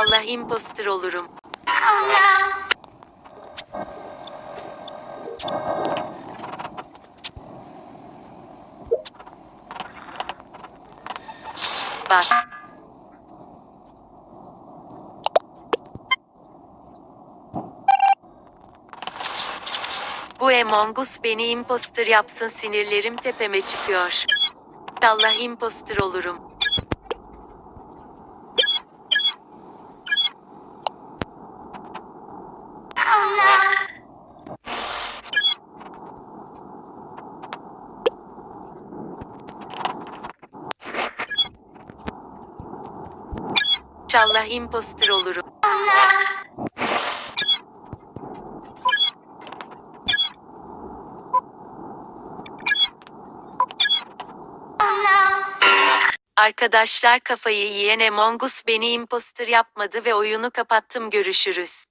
Allah imposter olurum. Bak. Bu Among Us beni imposter yapsın sinirlerim tepeme çıkıyor. Allah imposter olurum. İnşallah imposter olurum. Arkadaşlar kafayı yiyen Among Us beni imposter yapmadı ve oyunu kapattım görüşürüz.